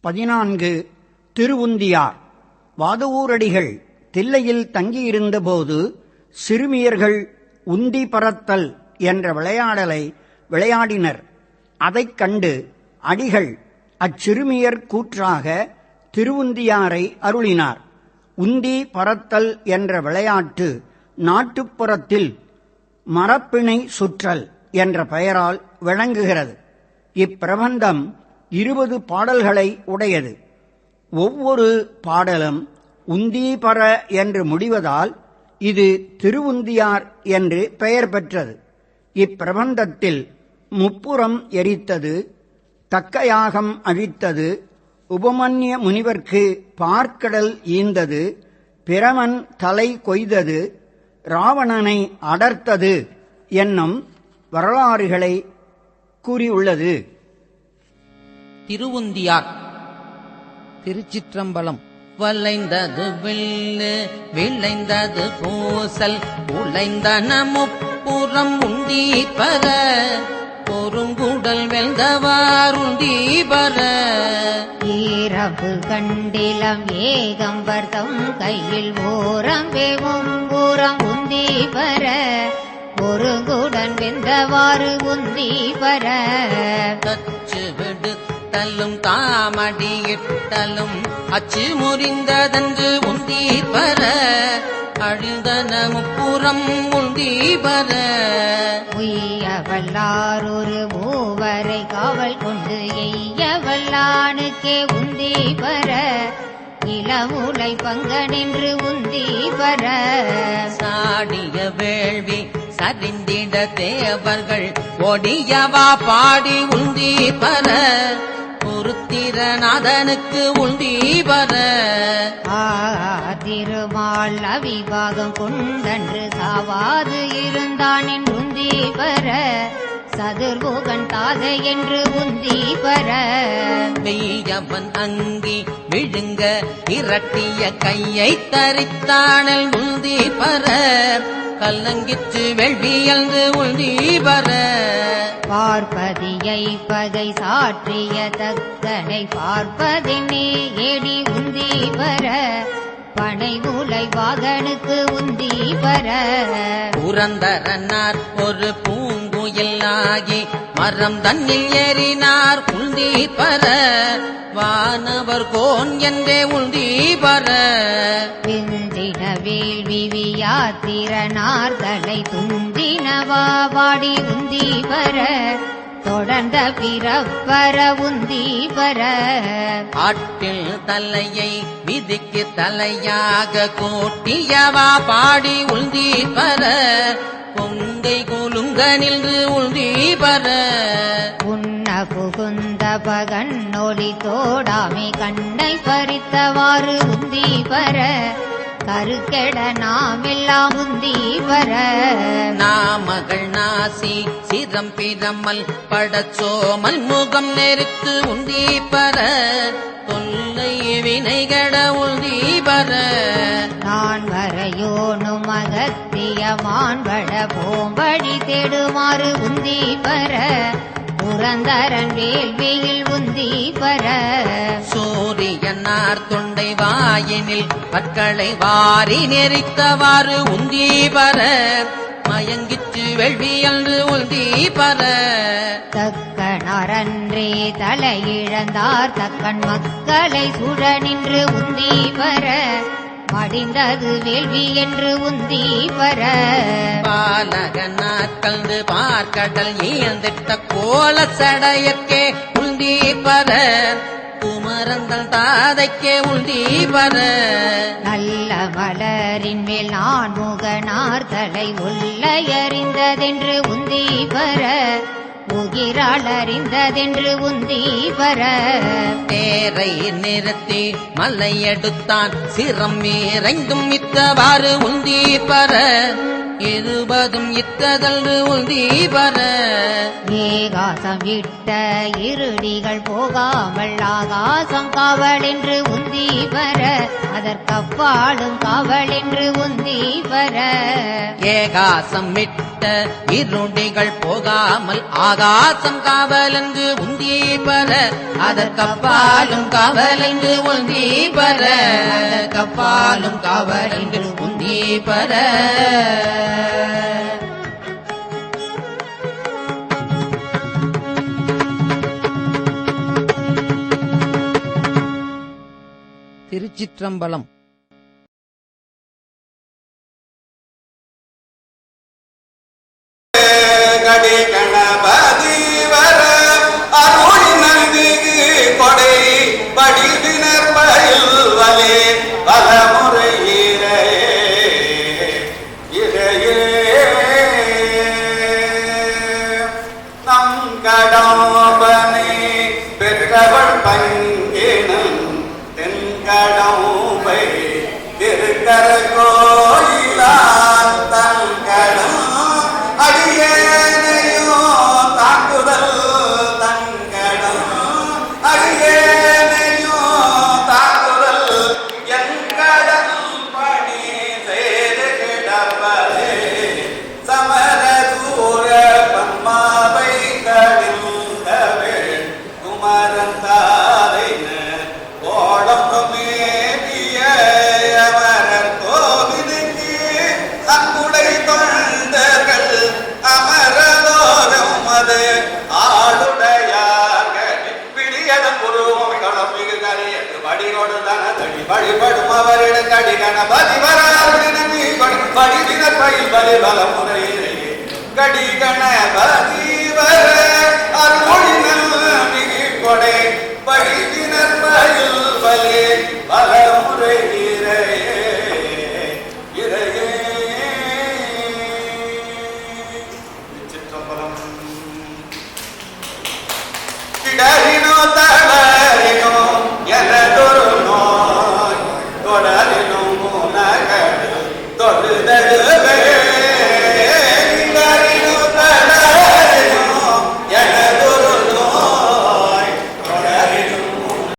பதினான்கு திருவுந்தியார். வாதவூரடிகள் தில்லையில் தங்கியிருந்தபோது சிறுமியர்கள் உந்தி பறத்தல் என்ற விளையாடலை விளையாடினர். அதைக் கண்டு அடிகள் அச்சிறுமியர் கூற்றாக திருவுந்தியாரை அருளினார். உந்தி பறத்தல் என்ற விளையாட்டு நாட்டுப்புறத்தில் மரப்பிணை சுற்றல் என்ற பெயரால் விளங்குகிறது. இப்பிரபந்தம் இருபது பாடல்களை உடையது. ஒவ்வொரு பாடலும் உந்தீபர என்று முடிவதால் இது திருவுந்தியார் என்று பெயர் பெற்றது. இப்பிரபந்தத்தில் முப்புறம் எரித்தது தக்கயாகம் அழித்தது உபமன்ய முனிவர்க்கு பார்க்கடல் ஈந்தது பிரமன் தலை கொய்தது ராவணனை அடர்த்தது என்னும் வரலாறுகளை கூறியுள்ளது. திருவுந்தியார். திருச்சிற்றம்பலம். வளைந்தது வில்லு விளைந்தது பூசல் உழைந்தன முப்புறம் உண்டி பர பொருங்குடல் வெல்தவார் உண்டி பர. ஈரவு கண்டிலம் ஏகம்பர்தம் கையில் ஓரம் வேவும் ஊரம் உந்தி பர ஒருங்குடன் வெந்தவாறு உந்தி பர. தச்சு விடுத்தலும் தாமடியிட்டலும் அச்சு முறிந்ததன்று உந்தி பர அழுதன முப்புறம் உந்தி பர உய்ய வல்லாரொரு மூவரை காவல் கொண்டு எய்ய வல்லானுக்கே உந்தி பர இளமுலை பங்க நின்று உந்தி பர சாடிய வேள்வி சரிந்திட தேவர்கள் ஒடியவா பாடி உந்தி பர பொருத்திரநாதனுக்கு உந்தி பர ஆ திருமால் அவிவாகம் கொண்டன்று சாவாது இருந்தான் என்று உந்தி பர சதுர்முகன் தாதை என்று உந்தி பர மெய்யவன் அங்கி விழுங்க இரட்டிய கையை தரித்தானல் உந்தி பர கல்லங்கிற்று வெள்வியல்ந்து உந்தி பர பார்ப்பதியை பகை சாற்றிய தக்கனை பார்ப்பதென்னே ஏடி உந்தி பர பனை உலை வாகனுக்கு உந்தி பர புரந்தரனார் ஒரு பூங்குயில் ஆகி மரம் தன்னில் ஏறினார் உந்தி பர வானவர் கோன் என்றே உந்தி பர. விந்தின வேள்வி வியாத்திரனார் தலை துந்தினவா வாடி உந்தி பர தொடர்ந்த பிறப்பர உந்தி பர ஆட்டில் தலையை விதிக்கு தலையாக கோட்டியவா பாடி உந்தி பர கொங்கை குலுங்க நின்று உந்தி பர உண்ண புகுந்த பகன் ஒளி தோடாமை கண்ணை பறித்தவாறு உந்தி பர கருக்கெட நாமெல்லாம் உந்தி பர நாமகள் நாசி சிரம் பிரமல் படச்சோமல் முகம் நெருத்து உந்தி பர. தொல்லை வினைகட உந்தி பர. நான் வரையோனும் அகத்திய மான்பட போம்படி தேடுமாறு உந்தி பர. புரந்தரன் வேள்வியில் உந்தி பர. சூரியனார் தொண்டை வாயினில் பற்களை வாரி நெறித்தவாறு உந்தி பர. மயங்கிற்று வெள்வியன்று உந்தி பர. தக்கணரன்றே தலையிழந்தார் தக்கன் மக்களை சுழ நின்று உந்தி பர. மடிந்தது வேள்வி என்று உந்தி பர பாலகனார் கல்ந்து பார்க்கடல் ஈழ்ந்திட்ட கோல சடையற்கே உந்தி பர குமரந்தல் தாதைக்கே உந்தி பர நல்ல மலரின் மேல் நான் முகனார் தலை உள்ளையறிந்ததென்று உந்தி பர உகிரால் அறிந்ததென்று உந்தி பர தேரை நிறுத்தி மலையெடுத்தான் சிரம் இறைந்தும் மித்தவாறு உந்தி பர இருபதும் இத்ததன்று உந்தி பர ஏகாசம் விட்ட இருடிகள் போகாமல் ஆகாசம் காவல் என்று உந்தி பெற அதற்கப்பாலும் காவல் என்று உந்தி பெற ஏகாசம் விட்ட இருண்டிகள் போகாமல் ஆகாசம் காவலென்று உந்தி பர அதற்கப்பாலும் காவலென்று உந்தி பர அதற்கப்பாலும் காவலென்று உந்தி பர திருச்சிற்றம்பலம். I don't. வழிபடும் அவரிடம் கடி கணபதி வராருடன் நீ பயில் பலி பல முறையிலே கடி கணபதி வர